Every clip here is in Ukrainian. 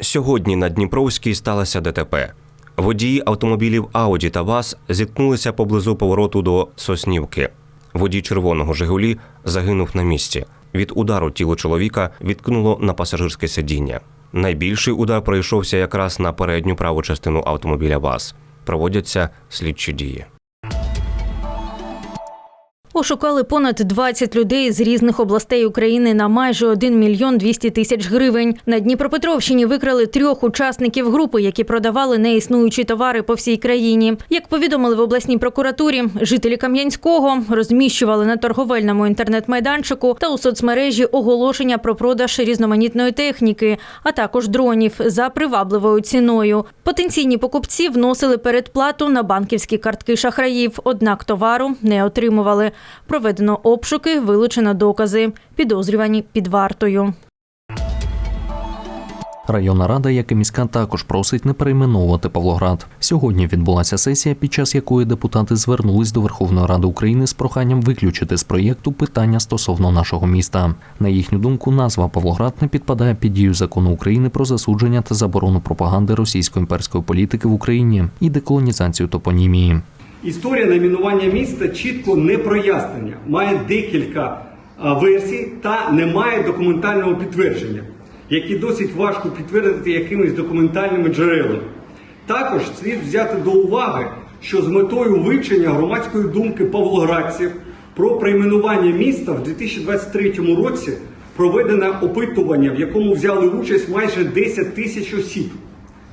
Сьогодні на Дніпровській сталося ДТП. Водії автомобілів Ауді та ВАЗ зіткнулися поблизу повороту до Соснівки. Водій червоного Жигулі загинув на місці. Від удару тіло чоловіка відкинуло на пасажирське сидіння. Найбільший удар пройшовся якраз на передню праву частину автомобіля ВАЗ. Проводяться слідчі дії. Ошукали понад 20 людей з різних областей України на майже 1 мільйон 200 тисяч гривень. На Дніпропетровщині викрали трьох учасників групи, які продавали неіснуючі товари по всій країні. Як повідомили в обласній прокуратурі, жителі Кам'янського розміщували на торговельному інтернет-майданчику та у соцмережі оголошення про продаж різноманітної техніки, а також дронів за привабливою ціною. Потенційні покупці вносили передплату на банківські картки шахраїв, однак товару не отримували. Проведено обшуки, вилучено докази. Підозрювані під вартою. Районна рада, як і міська, також просить не перейменовувати Павлоград. Сьогодні відбулася сесія, під час якої депутати звернулись до Верховної Ради України з проханням виключити з проєкту питання стосовно нашого міста. На їхню думку, назва Павлоград не підпадає під дію закону України про засудження та заборону пропаганди російської імперської політики в Україні і деколонізацію топонімії. Історія найменування міста чітко не прояснення, має декілька версій та не має документального підтвердження, які досить важко підтвердити якимись документальними джерелами. Також слід взяти до уваги, що з метою вивчення громадської думки павлоградців про прийменування міста в 2023 році проведено опитування, в якому взяли участь майже 10 тисяч осіб,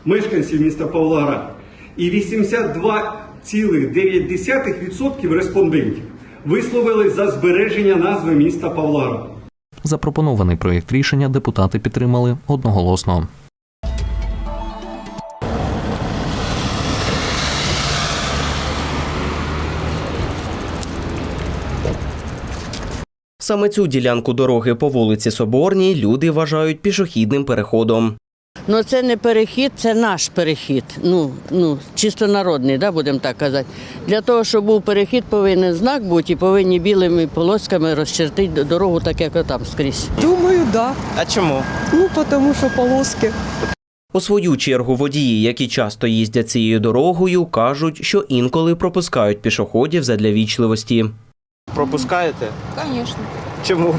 мешканців міста Павлоград. І 82,9% респондентів висловили за збереження назви міста Павлоград. Запропонований проєкт рішення депутати підтримали одноголосно. Саме цю ділянку дороги по вулиці Соборній люди вважають пішохідним переходом. Ну це не перехід, це наш перехід. Ну, ну чисто народний, да, будемо так казати. Для того, щоб був перехід, повинен знак бути і повинні білими полосками розчертити дорогу, так як там скрізь. Думаю, да. А чому? Ну, потому що полоски. У свою чергу водії, які часто їздять цією дорогою, кажуть, що інколи пропускають пішоходів задля вічливості. Пропускаєте? Конечно. Чому?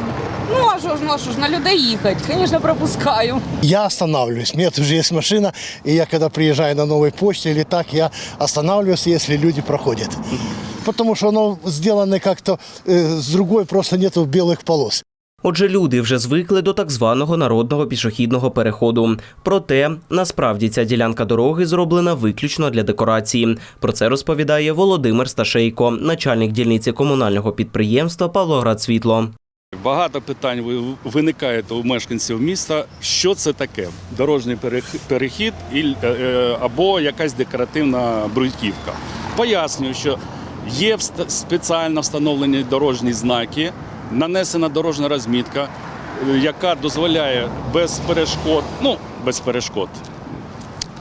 Ну а що ж, ну а що ж, на людей їхати? Звісно, пропускаю. Я останавливаюсь. У меня тоже есть машина, и я когда приезжаю на новой почте или так, я останавливаюсь, если люди проходят. Потому что оно сделано как-то э, с другой, просто нету белых полос. Отже, люди вже звикли до так званого народного пішохідного переходу. Проте насправді ця ділянка дороги зроблена виключно для декорації. Про це розповідає Володимир Сташейко, начальник дільниці комунального підприємства Павлоград Світло. Багато питань виникає у мешканців міста. Що це таке? Дорожній перехід е, е, або якась декоративна бруківка. Пояснюю, що є спеціально встановлені дорожні знаки, нанесена дорожня розмітка, е, яка дозволяє без перешкод, ну без перешкод,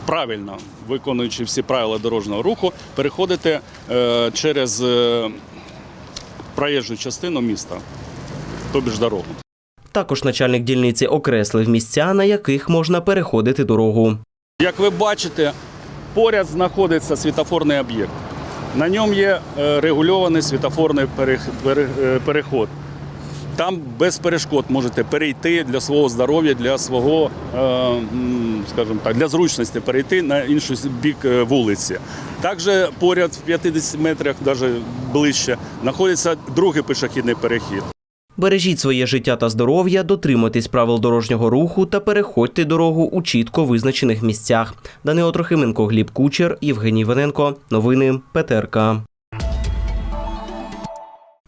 правильно виконуючи всі правила дорожнього руху, переходити через проїжджу частину міста тобі ж дорогу. Також начальник дільниці окреслив місця, на яких можна переходити дорогу. Як ви бачите, поряд знаходиться світофорний об'єкт. На ньому є е, регульований світофорний е, переход. Там без перешкод можете перейти для свого здоров'я, для свого, е, скажімо так, для зручності перейти на інший бік вулиці. Також поряд в 50 метрах, навіть ближче, знаходиться другий пішохідний перехід. Бережіть своє життя та здоров'я, дотримуйтесь правил дорожнього руху та переходьте дорогу у чітко визначених місцях. Данило Трохименко, Гліб Кучер, Євгеній Вененко. Новини ПТРК.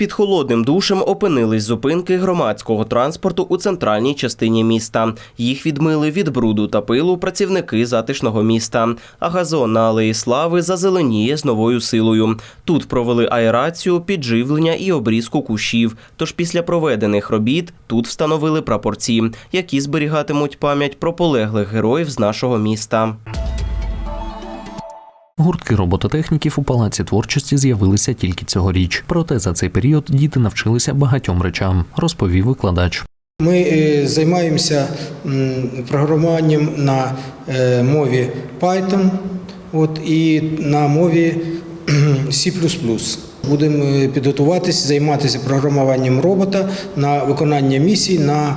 Під холодним душем опинились зупинки громадського транспорту у центральній частині міста. Їх відмили від бруду та пилу працівники затишного міста. А газон на алеї слави зазеленіє з новою силою. Тут провели аерацію, підживлення і обрізку кущів. Тож після проведених робіт тут встановили прапорці, які зберігатимуть пам'ять про полеглих героїв з нашого міста. Гуртки робототехніків у палаці творчості з'явилися тільки цьогоріч. Проте за цей період діти навчилися багатьом речам, розповів викладач. Ми е, займаємося програмуванням на е, мові Python от, і на мові C++. Будемо е, підготуватись, займатися програмуванням робота на виконання місій на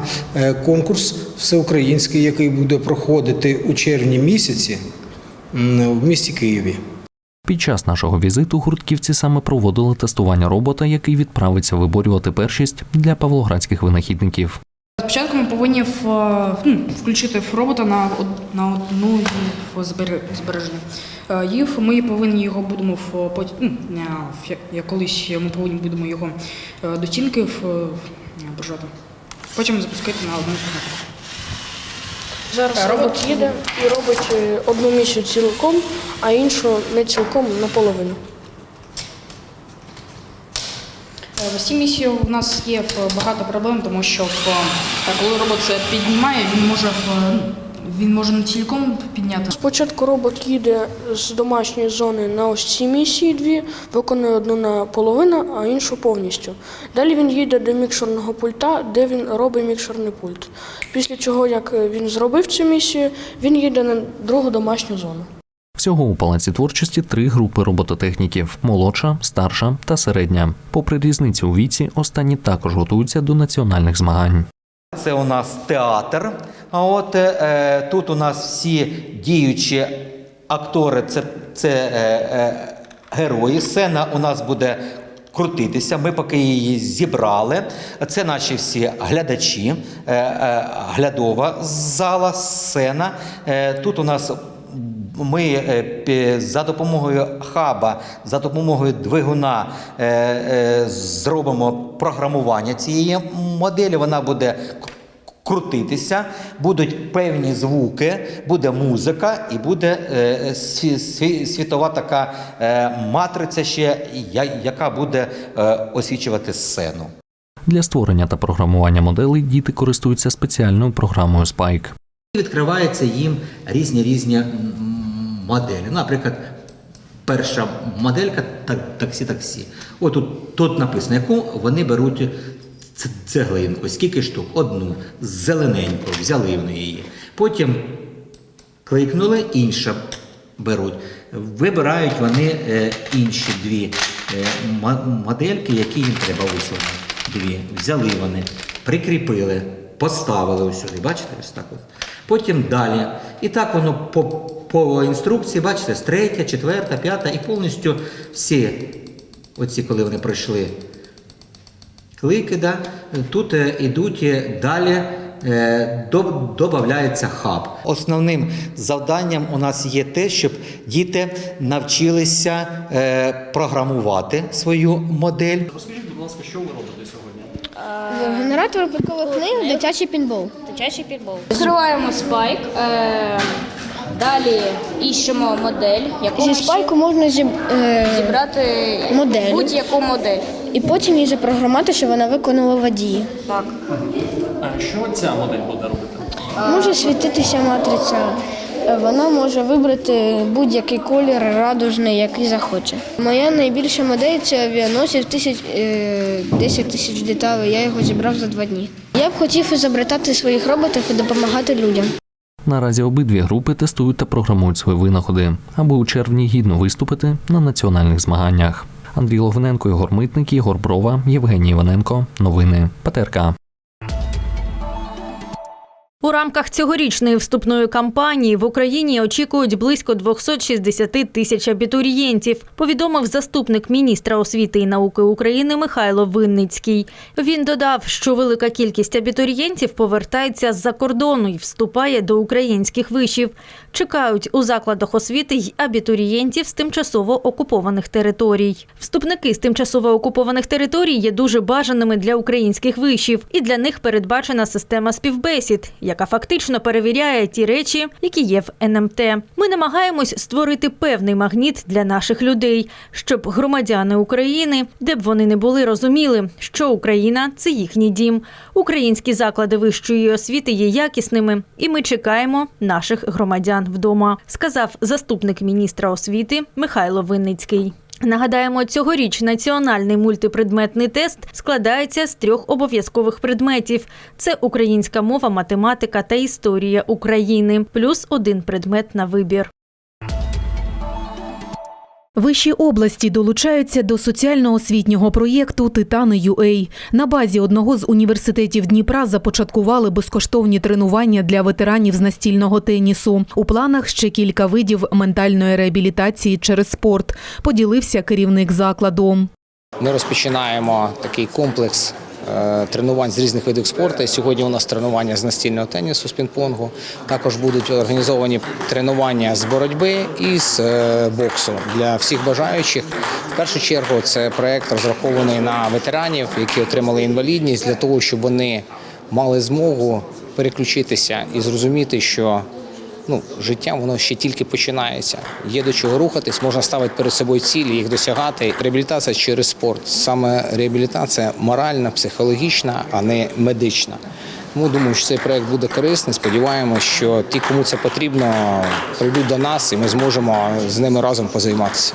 конкурс всеукраїнський, який буде проходити у червні місяці в місті Києві. Під час нашого візиту гуртківці саме проводили тестування робота, який відправиться виборювати першість для павлоградських винахідників. Спочатку ми повинні в, е, ну, включити в робота на, на одну їв збереження. Е, Їв ми повинні його будемо в, ну, колись ми повинні будемо його е, до стінки в, е, прижати. Потім запускати на одну з Зараз Робот їде і робить е, одну місію цілком, а іншу не цілком наполовину. В цій місії у нас є багато проблем, тому що е, коли робот це піднімає, він може він може не цілком підняти. Спочатку робот їде з домашньої зони на ось ці місії дві, виконує одну наполовину, а іншу повністю. Далі він їде до мікшерного пульта, де він робить мікшерний пульт. Після чого, як е, він зробив цю місію, він їде на другу домашню зону. Всього у палаці творчості три групи робототехніків: молодша, старша та середня. Попри різницю у віці, останні також готуються до національних змагань. Це у нас театр. А от е, тут у нас всі діючі актори, це, це е, е, герої. Сцена у нас буде крутитися. Ми поки її зібрали. Це наші всі глядачі, е, е, глядова зала, сцена. Е, тут у нас ми е, за допомогою хаба, за допомогою двигуна е, е, зробимо програмування цієї моделі. Вона буде крутитися, будуть певні звуки, буде музика і буде сві- сві- світова така матриця, ще я- яка буде освічувати сцену. Для створення та програмування моделей діти користуються спеціальною програмою Spike. Відкриваються їм різні різні моделі. Наприклад, перша моделька таксі-таксі. От тут, тут написано, яку вони беруть цеглинку, скільки штук, одну, зелененьку, взяли вони її. Потім кликнули, інша беруть. Вибирають вони е, інші дві е, модельки, які їм треба. Ось дві. Взяли вони, прикріпили, поставили ось сюди. Бачите, ось так от. Потім далі. І так воно по, по інструкції, бачите, з третя, четверта, п'ята і повністю всі, оці, коли вони пройшли клики, да, тут е, ідуть е, далі. е, Додається хаб. Основним завданням у нас є те, щоб діти навчилися е, програмувати свою модель. Розкажіть, будь ласка, що ви робите сьогодні? Генератор випадкових книг, дитячий пінбол. Дитячий підбол. Відкриваємо спайк. Е, далі іщемо модель, яку Зі ми спайку можна зіб... е, зібрати модель. будь-яку модель. і потім її запрограмувати, щоб вона виконала водії. Так. А що ця модель буде робити? Може світитися матриця. Е, Вона може вибрати будь-який колір радужний, який захоче. Моя найбільша модель це авіаносець тисяч, е, 10 тисяч деталей. Я його зібрав за два дні. Я б хотів ізобретати своїх роботів і допомагати людям. Наразі обидві групи тестують та програмують свої винаходи, аби у червні гідно виступити на національних змаганнях. Андрій Логвиненко, Ігор Митник, Ігор Брова, Євгеній Іваненко. Новини ПТРК. У рамках цьогорічної вступної кампанії в Україні очікують близько 260 тисяч абітурієнтів, повідомив заступник міністра освіти і науки України Михайло Винницький. Він додав, що велика кількість абітурієнтів повертається з-за кордону і вступає до українських вишів. Чекають у закладах освіти й абітурієнтів з тимчасово окупованих територій. Вступники з тимчасово окупованих територій є дуже бажаними для українських вишів, і для них передбачена система співбесід, яка фактично перевіряє ті речі, які є в НМТ. Ми намагаємось створити певний магніт для наших людей, щоб громадяни України, де б вони не були, розуміли, що Україна це їхній дім. Українські заклади вищої освіти є якісними, і ми чекаємо наших громадян вдома, сказав заступник міністра освіти Михайло Винницький. Нагадаємо, цьогоріч національний мультипредметний тест складається з трьох обов'язкових предметів: це українська мова, математика та історія України, плюс один предмет на вибір. Вищі області долучаються до соціально-освітнього проєкту Титани UA. На базі одного з університетів Дніпра започаткували безкоштовні тренування для ветеранів з настільного тенісу. У планах ще кілька видів ментальної реабілітації через спорт. Поділився керівник закладу. Ми розпочинаємо такий комплекс тренувань з різних видів спорту. Сьогодні у нас тренування з настільного тенісу, з пінг-понгу. Також будуть організовані тренування з боротьби і з е, боксу для всіх бажаючих. В першу чергу це проект розрахований на ветеранів, які отримали інвалідність, для того, щоб вони мали змогу переключитися і зрозуміти, що ну, життя воно ще тільки починається. Є до чого рухатись, можна ставити перед собою цілі, їх досягати. Реабілітація через спорт. Саме реабілітація моральна, психологічна, а не медична. Тому думаю, що цей проект буде корисний. Сподіваємося, що ті, кому це потрібно, прийдуть до нас, і ми зможемо з ними разом позайматися.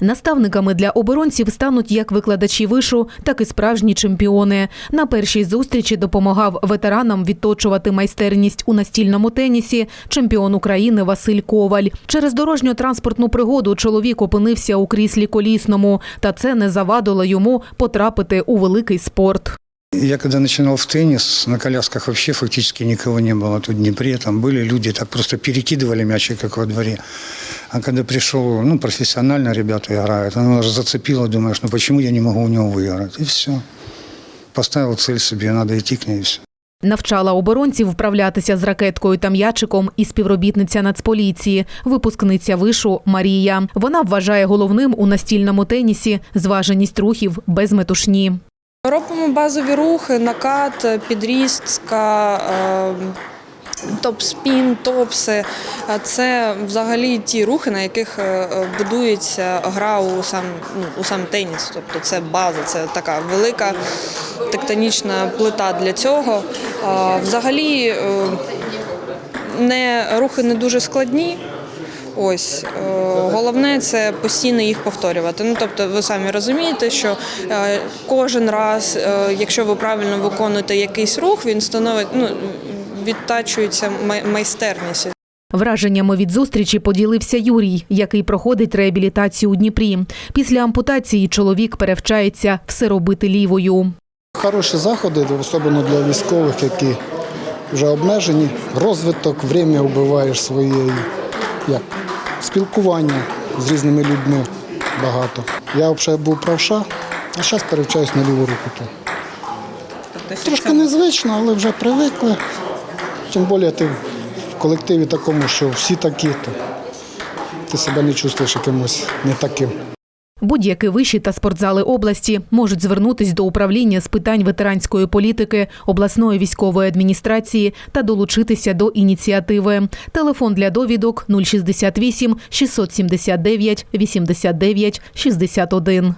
Наставниками для оборонців стануть як викладачі вишу, так і справжні чемпіони. На першій зустрічі допомагав ветеранам відточувати майстерність у настільному тенісі чемпіон України Василь Коваль. Через дорожньо-транспортну пригоду чоловік опинився у кріслі колісному, та це не завадило йому потрапити у великий спорт. Я когда начинал в теннис, на колясках вообще фактически никого не было. Тут в Днепре там были люди, так просто перекидывали мячи, как во дворе. А когда пришел, ну, профессионально ребята играют, оно аж зацепило, думаешь, ну почему я не могу у него выиграть? И все. Поставил цель себе, надо идти к ней, и все. Навчала оборонців вправлятися з ракеткою та м'ячиком і співробітниця Нацполіції, випускниця вишу Марія. Вона вважає головним у настільному тенісі зваженість рухів без метушні. Робимо базові рухи, накат, підрістка, е, топ-спін, топси. Це взагалі ті рухи, на яких е, будується гра у сам, ну, у сам теніс. Тобто це база, це така велика тектонічна плита для цього. Взагалі е, не, рухи не дуже складні. Ось е, головне це постійно їх повторювати. Ну тобто, ви самі розумієте, що е, кожен раз, е, якщо ви правильно виконуєте якийсь рух, він становить ну відтачується май- майстерність. Враженнями від зустрічі поділився Юрій, який проходить реабілітацію у Дніпрі. Після ампутації чоловік перевчається все робити лівою. Хороші заходи, особливо для військових, які вже обмежені. Розвиток, время вбиваєш своє як, спілкування з різними людьми багато. Я взагалі був правша, а зараз перевчаюсь на ліву руку. Трошки незвично, але вже привикли. Тим більше ти в колективі такому, що всі такі, то ти себе не чувствуєш якимось не таким. Будь-які виші та спортзали області можуть звернутись до управління з питань ветеранської політики обласної військової адміністрації та долучитися до ініціативи. Телефон для довідок 068 679 89 61.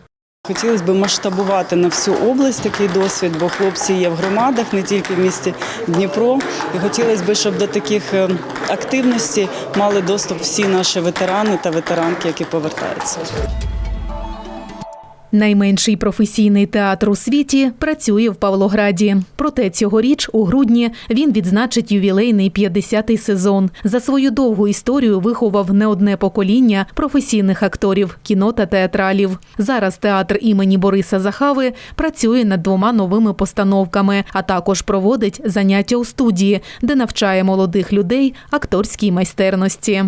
Хотілося б масштабувати на всю область такий досвід, бо хлопці є в громадах, не тільки в місті Дніпро. І хотілося б, щоб до таких е, активностей мали доступ всі наші ветерани та ветеранки, які повертаються. Найменший професійний театр у світі працює в Павлограді. Проте цьогоріч, у грудні, він відзначить ювілейний 50-й сезон. За свою довгу історію виховав не одне покоління професійних акторів, кіно та театралів. Зараз театр імені Бориса Захави працює над двома новими постановками, а також проводить заняття у студії, де навчає молодих людей акторській майстерності.